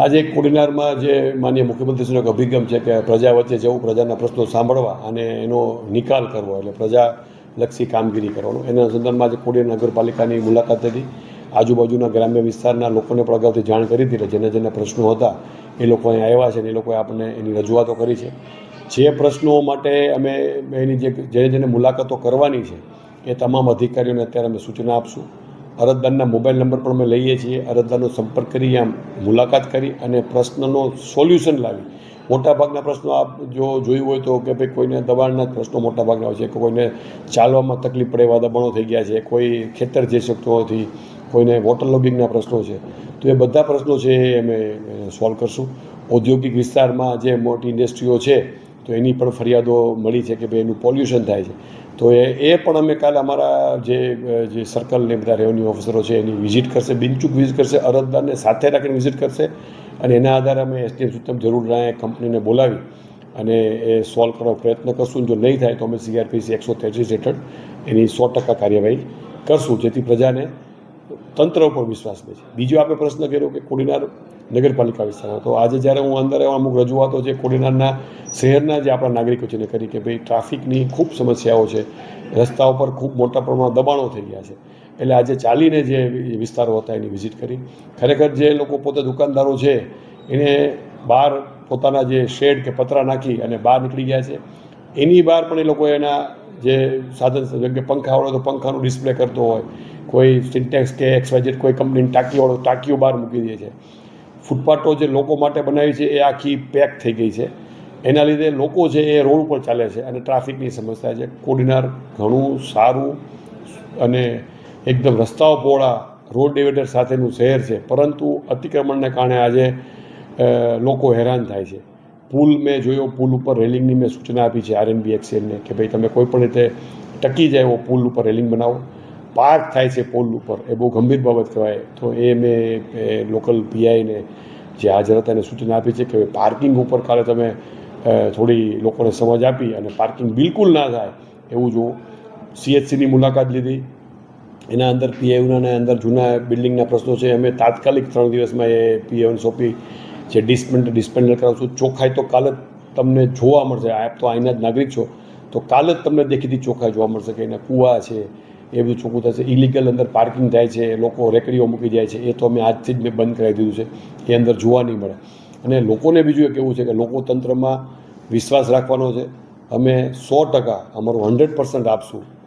આજે કોડીનારમાં જે માનીય મુખ્યમંત્રીશ્રીનો એક અભિગમ છે કે પ્રજા વચ્ચે જવું પ્રજાના પ્રશ્નો સાંભળવા અને એનો નિકાલ કરવો, એટલે પ્રજાલક્ષી કામગીરી કરવાનું. એના સંદર્ભમાં આજે કોડીનાર નગરપાલિકાની મુલાકાત હતી આજુબાજુના ગ્રામ્ય વિસ્તારના લોકોને પણ અગાઉથી જાણ કરી હતી જેના જેના પ્રશ્નો હતા એ લોકો અહીં આવ્યા છે અને એ લોકોએ આપણને એની રજૂઆતો કરી છે. જે પ્રશ્નો માટે અમે એની જે, જેને જેને મુલાકાતો કરવાની છે, એ તમામ અધિકારીઓને અત્યારે અમે સૂચના આપશું. અરજદારના મોબાઈલ નંબર પણ અમે લઈએ છીએ. અરજદારનો સંપર્ક કરી, આમ મુલાકાત કરી અને પ્રશ્નનો સોલ્યુશન લાવી. મોટાભાગના પ્રશ્નો આપ જો જોયું હોય તો કે ભાઈ કોઈને દબાણના જ પ્રશ્નો મોટાભાગના હોય છે, કે કોઈને ચાલવામાં તકલીફ પડે એવા દબાણો થઈ ગયા છે, કોઈ ખેતર જઈ શકતો નથી કોઈને વોટર લોગિંગના પ્રશ્નો છે. તો એ બધા પ્રશ્નો છે એ અમે સોલ્વ કરશું. ઔદ્યોગિક વિસ્તારમાં જે મોટી ઇન્ડસ્ટ્રીઓ છે તો એની પણ ફરિયાદો મળી છે કે ભાઈ એનું પોલ્યુશન થાય છે. તો એ એ પણ અમે કાલે અમારા જે જે સર્કલને બધા રેવન્યુ ઓફિસરો છે એની વિઝિટ કરશે, બિનચૂક વિઝિટ કરશે, અરજદારને સાથે રાખીને વિઝિટ કરશે અને એના આધારે અમે એસડીએમ સિસ્ટમ જરૂર જણાય કંપનીને બોલાવી અને એ સોલ્વ કરવાનો પ્રયત્ન કરશું. જો નહીં થાય તો અમે સીઆરપીસી એકસો તેત્રીસ હેઠળ એની સો ટકા કાર્યવાહી કરશું, જેથી પ્રજાને તંત્ર ઉપર વિશ્વાસ છે. બીજો આપણે પ્રશ્ન કર્યો કે કોડીનાર નગરપાલિકા વિસ્તારમાં. તો આજે જ્યારે હું અંદર અમુક રજૂઆતો છે, કોડીનારના શહેરના જે આપણા નાગરિકો છે એને કરી કે ભાઈ ટ્રાફિકની ખૂબ સમસ્યાઓ છે, રસ્તા ઉપર ખૂબ મોટા પ્રમાણમાં દબાણો થઈ ગયા છે. એટલે આજે ચાલીને જે વિસ્તારો હતા એની વિઝિટ કરી. ખરેખર જે લોકો પોતે દુકાનદારો છે, એને બહાર પોતાના જે શેડ કે પતરા નાખી અને બહાર નીકળી ગયા છે. એની બહાર પણ એ લોકો એના જે સાધન જેમ કે પંખાવાળો તો પંખાનું ડિસ્પ્લે કરતો હોય, કોઈ સિન્ટેક્સ કે એક્સવાઇઝેડ કોઈ કંપનીની ટાંકીવાળો, ટાંકીઓ બહાર મૂકી દે છે. ફૂટપાથો જે લોકો માટે બનાવી છે એ આખી પેક થઈ ગઈ છે. એના લીધે લોકો છે એ રોડ ઉપર ચાલે છે અને ટ્રાફિકની સમસ્યા છે. કોડીનાર ઘણું સારું અને એકદમ રસ્તાઓ પહોળા રોડ ડિવાઈડર સાથેનું શહેર છે. પરંતુ અતિક્રમણને કારણે આજે લોકો હેરાન થાય છે. પુલ મેં જોયો, પુલ ઉપર રેલિંગની મેં સૂચના આપી છે આરએનબી એક્સએનને કે ભાઈ તમે કોઈ પણ રીતે ટકી જાય એવો પુલ ઉપર રેલિંગ બનાવો. પાર્ક થાય છે પોલ ઉપર. એ બહુ ગંભીર બાબત કહેવાય. તો એ મેં લોકલ પીઆઈને જે હાજર હતા એને સૂચના આપી છે કે પાર્કિંગ ઉપર કાલે તમે થોડી લોકોને સમજ આપી અને પાર્કિંગ બિલકુલ ના થાય એવું જો સીએચસીની મુલાકાત લીધી. એના અંદર પીએયુના અંદર જૂના બિલ્ડિંગના પ્રશ્નો છે. અમે તાત્કાલિક ત્રણ દિવસમાં એ પીએયુને સોંપી જે ડિસ્પેન્ડ, ડિસ્પેન્ડર કરાવશું. ચોખ્ખાઈ તો કાલે તમને જોવા મળશે. આપ તો અહીંના જ નાગરિક છો. તો કાલે જ તમને દેખીતી ચોખ્ખાઈ જોવા મળશે કે એના કૂવા છે એ બધું ચોખ્ખું થશે. ઇલીગલ અંદર પાર્કિંગ થાય છે, લોકો રેકડીઓ મૂકી જાય છે. એ તો અમે આજથી જ મેં બંધ કરાવી દીધું છે. એ અંદર જોવા નહીં મળે. અને લોકોને બીજું એ કહેવું છે કે લોકો તંત્રમાં વિશ્વાસ રાખવાનો છે. અમે સો ટકા અમારું હંડ્રેડ પર્સન્ટ આપશું.